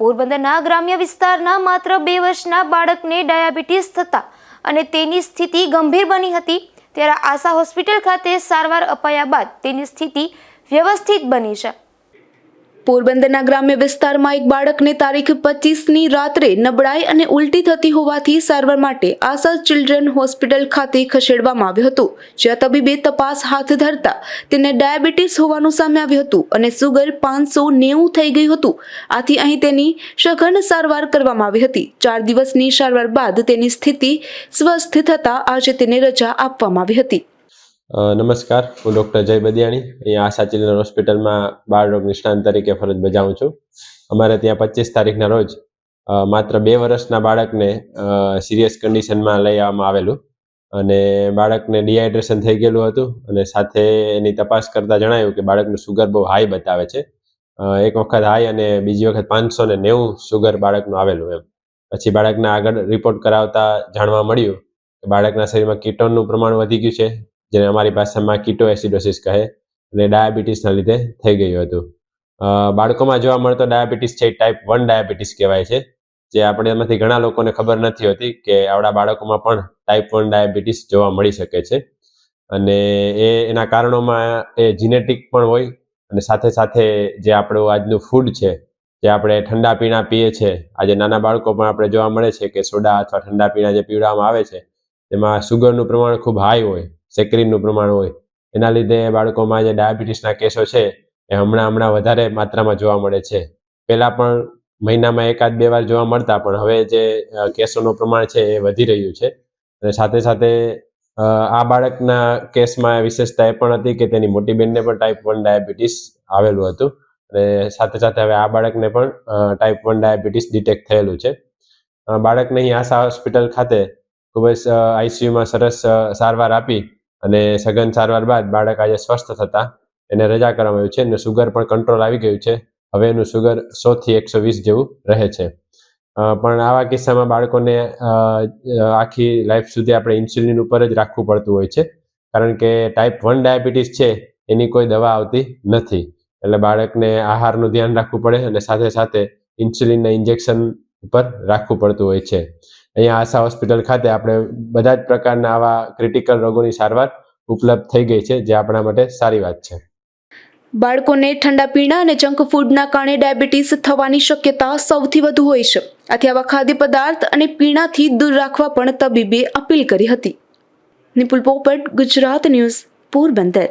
પોરબંદરના ગ્રામ્ય વિસ્તારના માત્ર બે વર્ષના બાળકને ડાયાબિટીસ થતા અને તેની સ્થિતિ ગંભીર બની હતી, ત્યારે આશા હોસ્પિટલ ખાતે સારવાર અપાયા બાદ તેની સ્થિતિ વ્યવસ્થિત બની છે. પોરબંદરના ગ્રામ્ય વિસ્તારમાં એક બાળકને તારીખ પચીસની રાત્રે નબળાઈ અને ઉલટી થતી હોવાથી સારવાર માટે આશા ચિલ્ડ્રન હોસ્પિટલ ખાતે ખસેડવામાં આવ્યો હતો, જ્યાં તબીબે તપાસ હાથ ધરતા તેને ડાયાબિટીસ હોવાનું સામે આવ્યું હતું અને સુગર પાંચસો નેવું થઈ ગયું હતું. આથી અહીં તેની સઘન સારવાર કરવામાં આવી હતી. ચાર દિવસની સારવાર બાદ તેની સ્થિતિ સ્વસ્થ થતાં આજે તેને રજા આપવામાં આવી હતી. નમસ્કાર, હું ડૉક્ટર જય બદિયાણી. અહીંયા આશા ચિલ્ડ્રન હોસ્પિટલમાં બાળરોગ નિષ્ણાંત તરીકે ફરજ બજાવું છું. અમારે ત્યાં પચીસ તારીખના રોજ માત્ર બે વર્ષના બાળકને સિરિયસ કન્ડિશનમાં લઈ આવવામાં આવેલું. અને બાળકને ડિહાઇડ્રેશન થઈ ગયેલું હતું અને સાથે એની તપાસ કરતાં જણાયું કે બાળકનું સુગર બહુ હાઈ બતાવે છે. એક વખત હાઈ અને બીજી વખત પાંચસો ને નેવું સુગર બાળકનું આવેલું એમ. પછી બાળકના આગળ રિપોર્ટ કરાવતા જાણવા મળ્યું કે બાળકના શરીરમાં કીટોનનું પ્રમાણ વધી ગયું છે. જેને અમારી ભાષામાં કીટો એસિડોસિસ કહે, અને ડાયાબિટીસના લીધે થઈ ગયું હતું. બાળકોમાં જોવા મળતો ડાયાબિટીસ છે ટાઈપ વન ડાયાબિટીસ કહેવાય છે, જે આપણે એમાંથી ઘણા લોકોને ખબર નથી હોતી કે આવડા બાળકોમાં પણ ટાઈપ વન ડાયાબિટીસ જોવા મળી શકે છે. અને એ, એના કારણોમાં એ જીનેટિક પણ હોય, અને સાથે સાથે જે આપણું આજનું ફૂડ છે, જે આપણે ઠંડા પીણા પીએ છીએ આજે નાના બાળકો પણ આપણે જોવા મળે છે કે સોડા અથવા ઠંડા પીણા જે પીવડાવવામાં આવે છે, તેમાં સુગરનું પ્રમાણ ખૂબ હાઈ હોય. સેક્રીનનું પ્રમાણ હોય. એના લીધે બાળકોમાં જે ડાયાબિટીસના કેસો છે, એ હમણાં હમણાં વધારે માત્રામાં જોવા મળે છે. પહેલાં પણ મહિનામાં એકાદ બે વાર જોવા મળતા, પણ હવે જે કેસોનું પ્રમાણ છે એ વધી રહ્યું છે. અને સાથે સાથે આ બાળકના કેસમાં વિશેષતા એ પણ હતી કે તેની મોટી બેનને પણ ટાઈપ વન ડાયાબિટીસ આવેલું હતું. અને સાથે સાથે હવે આ બાળકને પણ ટાઈપ વન ડાયાબિટીસ ડિટેક્ટ થયેલું છે. બાળકને અહીં આશા હોસ્પિટલ ખાતે ખૂબ જ આઈસીયુમાં સરસ સારવાર આપી અને સઘન સારવાર બાદ બાળક આજે સ્વસ્થ થતા એને રજા કરવામાં આવ્યું છે અને સુગર પણ કંટ્રોલ આવી ગયું છે. હવે એનું સુગર સોથી એકસો વીસ જેવું રહે છે. પણ આવા કિસ્સામાં બાળકોને આખી લાઈફ સુધી આપણે ઇન્સ્યુલિન ઉપર જ રાખવું પડતું હોય છે. કારણ કે ટાઈપ વન ડાયાબિટીસ છે, એની કોઈ દવા આવતી નથી. એટલે બાળકને આહારનું ધ્યાન રાખવું પડે અને સાથે સાથે ઇન્સ્યુલિનના ઇન્જેક્શન ઉપર રાખવું પડતું હોય છે. અહીંયા આશા હોસ્પિટલ ખાતે આપણે બધા જ પ્રકારના આવા ક્રિટિકલ રોગોની સારવાર ઉપલબ્ધ થઈ ગઈ છે, જે આપણા માટે સારી વાત છે. બાળકોને ઠંડા પીણા અને જંક ફૂડના કારણે ડાયાબિટીસ થવાની શક્યતા સૌથી વધુ હોય છે. આથી આવા ખાદ્ય પદાર્થ અને પીણાથી દૂર રાખવા પણ તબીબે અપીલ કરી હતી. નિપુલ પોપટ, ગુજરાત ન્યૂઝ, પોરબંદર.